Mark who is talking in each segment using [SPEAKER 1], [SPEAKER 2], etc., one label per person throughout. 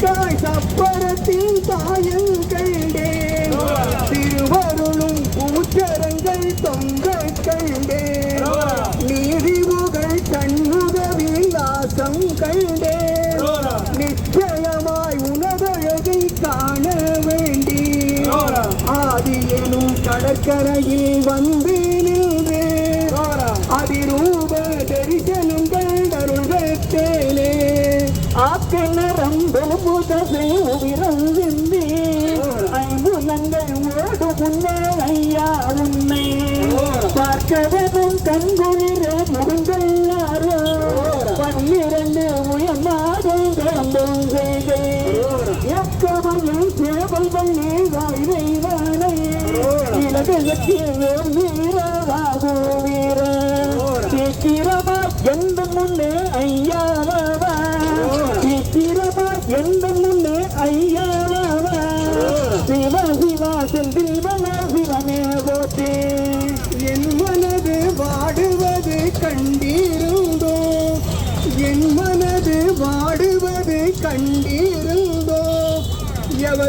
[SPEAKER 1] தாய் சப்பரத்தில் தாயல் கண்டேன் திருவருளும் பூச்சரங்கள் தொங்க
[SPEAKER 2] கண்டேன் நீதி புகழ் தன்னுதவிலாசம் கண்டேன் நிச்சயமாய் உனதழகை காண வேண்டி. வந்தேன். பார்க்கவதும் கண்குளிர முகங்கள்ளாரோ பன்னிரண்டு உயர்மாதம் கிளம்பும் செய்கை எக்கவையில் சேவல் பண்ணி இறைவனை இலகத்திய வீரராகு வீர. சீக்கிரமா எந்த முன்னே ஐயாவா சீக்கிரமா எந்த முன்னே ஐயாவா சிவ சிவா செந்திவன சிவனே போத்தே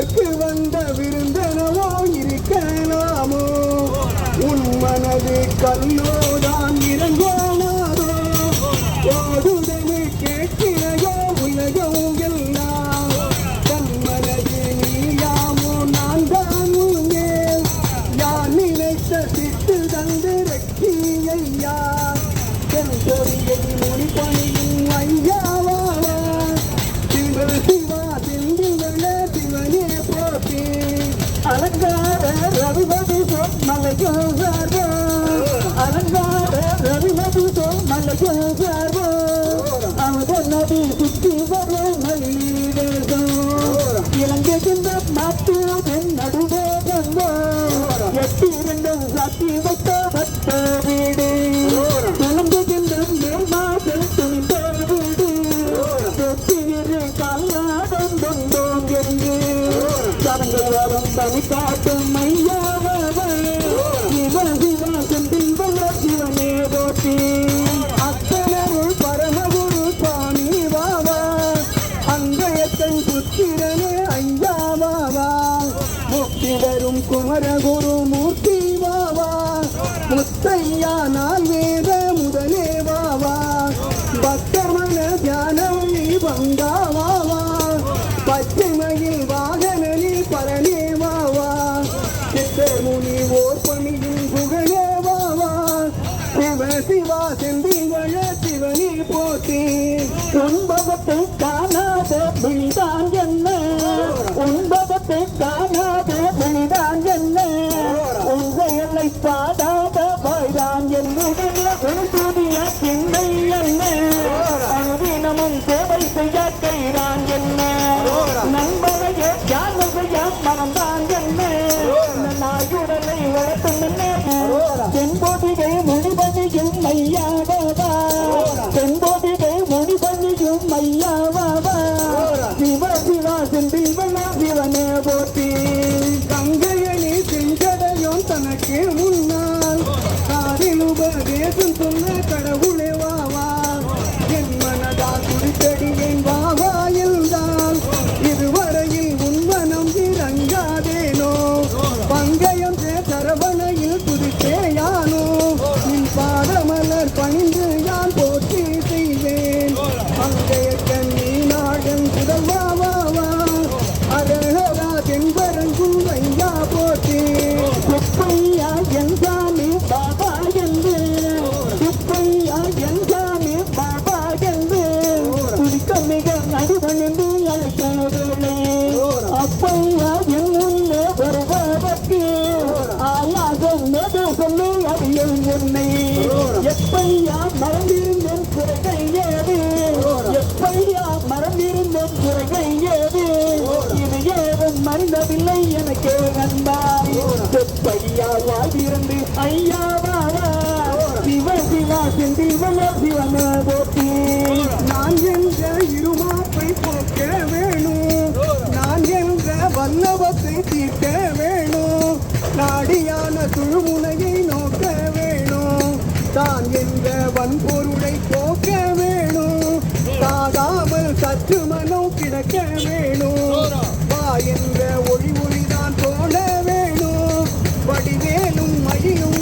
[SPEAKER 1] உனக்கு வந்த விருந்தனவோ இருக்கலாமோ? உன் மனது
[SPEAKER 2] கல்லோட அமுத நதி சுற்றி வர மல்லீதேசோ இலங்கைகின்ற மாட்டு பெண் நடுவே சாத்தி வைத்த பட்ட வீடு இலங்கைகின்ற மேல் துணிந்த வீடு என்று தனி காட்டும்
[SPEAKER 1] தரும் மூர்த்தி வாவா முத்தையா நான் வேத முதலே வாவா பக்தமன தியானம் நீ பங்கா வாவா பச்சைமையில் வாகனி பரணே வாவா சித்தமுனி ஓர் பணியின் புகழே வாவா சிவ சிவா செந்திவழ சிவனி போட்டி
[SPEAKER 2] துன்பவத்தை காணாத விழிதான் நாயுடனை வளர்த்தும் தென்போட்டிகை முடிபதியும் மையாவா தென்போட்டிகை முடிபதியும் மையாவா சிவ சிவா செந்திவனா சிவனே போட்டி 飞扬。கவலை போக்க வேணும் சாகாமல் சற்று மனம் கிடக்க வேணும். வா என்ற ஒளி ஒளிதான் தோண வேணும். வடிவேலும் மழியும்